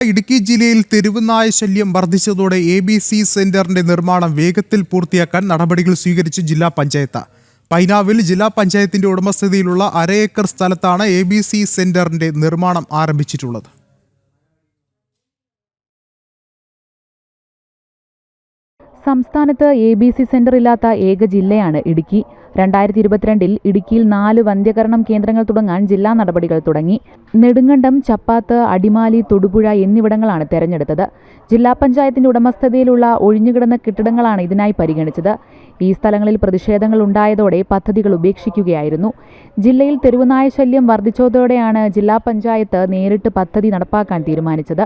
ഇടുക്കി ജില്ലയിൽ തെരുവുനായ ശല്യം വർദ്ധിച്ചതോടെ എ ബി സി സെന്ററിന്റെ നിർമ്മാണം വേഗത്തിൽ പൂർത്തിയാക്കാൻ നടപടികൾ സ്വീകരിച്ച് ജില്ലാ പഞ്ചായത്ത്. പൈനാവിൽ ജില്ലാ പഞ്ചായത്തിന്റെ ഉടമസ്ഥതയിലുള്ള അര ഏക്കർ സ്ഥലത്താണ് എ ബി സി സെന്ററിന്റെ നിർമ്മാണം ആരംഭിച്ചിട്ടുള്ളത്. സംസ്ഥാനത്ത് എ ബി സി സെന്റർ ഇല്ലാത്ത ഏക ജില്ലയാണ് ഇടുക്കി. രണ്ടായിരത്തി ഇരുപത്തിരണ്ടിൽ ഇടുക്കിയിൽ നാല് വന്ധ്യകരണം കേന്ദ്രങ്ങൾ തുടങ്ങാൻ ജില്ലാ നടപടികൾ തുടങ്ങി. നെടുങ്കണ്ടം ചപ്പാത്ത് അടിമാലി തൊടുപുഴ എന്നിവിടങ്ങളാണ് തെരഞ്ഞെടുത്തത്. ജില്ലാ പഞ്ചായത്തിന്റെ ഉടമസ്ഥതയിലുള്ള ഒഴിഞ്ഞുകിടന്ന കെട്ടിടങ്ങളാണ് ഇതിനായി പരിഗണിച്ചത്. ഈ സ്ഥലങ്ങളിൽ പ്രതിഷേധങ്ങൾ ഉണ്ടായതോടെ പദ്ധതികൾ ഉപേക്ഷിക്കുകയായിരുന്നു. ജില്ലയിൽ തെരുവുനായ ശല്യം വർദ്ധിച്ചതോടെയാണ് ജില്ലാ പഞ്ചായത്ത് നേരിട്ട് പദ്ധതി നടപ്പാക്കാൻ തീരുമാനിച്ചത്.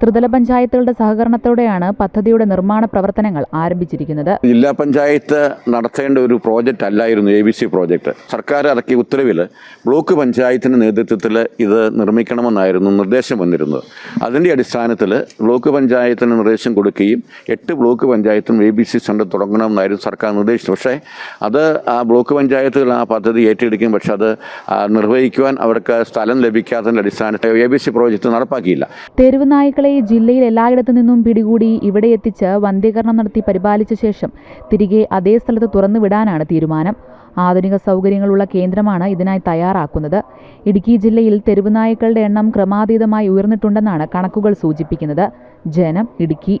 ത്രിതല പഞ്ചായത്തുകളുടെ സഹകരണത്തോടെയാണ് പദ്ധതിയുടെ നിർമ്മാണ പ്രവർത്തനങ്ങൾ ആരംഭിച്ചിരിക്കുന്നത്. ജില്ലാ പഞ്ചായത്ത് നടത്തേണ്ട ഒരു പ്രോജക്റ്റ് അല്ലായിരുന്നു എ ബി സി പ്രോജക്റ്റ് സർക്കാർ ഇറക്കിയ ഉത്തരവിൽ ബ്ലോക്ക് പഞ്ചായത്തിന്റെ നേതൃത്വത്തിൽ ഇത് നിർമ്മിക്കണമെന്നായിരുന്നു നിർദ്ദേശം വന്നിരുന്നത്. അതിന്റെ അടിസ്ഥാനത്തിൽ ബ്ലോക്ക് പഞ്ചായത്തിന് നിർദ്ദേശം കൊടുക്കുകയും എട്ട് ബ്ലോക്ക് പഞ്ചായത്തും എ ബി സി സെന്റർ തുടങ്ങണമെന്നായിരുന്നു സർക്കാർ നിർദ്ദേശിച്ചത്. പക്ഷേ അത് ആ ബ്ലോക്ക് പഞ്ചായത്തുകൾ ആ പദ്ധതി ഏറ്റെടുക്കും പക്ഷെ അത് നിർവഹിക്കുവാൻ അവർക്ക് സ്ഥലം ലഭിക്കാത്തതിന്റെ അടിസ്ഥാനത്തിൽ എ ബി സി പ്രോജക്റ്റ് നടപ്പാക്കിയില്ല. തെരുവ് നായ്ക്കളെ ജില്ലയിൽ എല്ലായിടത്തു നിന്നും പിടികൂടി ഇവിടെ എത്തിച്ച് വന്ധ്യകരണം നടത്തി പരിപാലിച്ച ശേഷം തിരികെ അതേ സ്ഥലത്ത് തുറന്നുവിടാനാണ് തീരുമാനം. ആധുനിക സൗകര്യങ്ങളുള്ള കേന്ദ്രമാണ് ഇതിനായി തയ്യാറാക്കുന്നത്. ഇടുക്കി ജില്ലയിൽ തെരുവ് നായ്ക്കളുടെ എണ്ണം ക്രമാതീതമായി ഉയർന്നിട്ടുണ്ടെന്നാണ് കണക്കുകൾ സൂചിപ്പിക്കുന്നത്. ജനം ഇടുക്കി.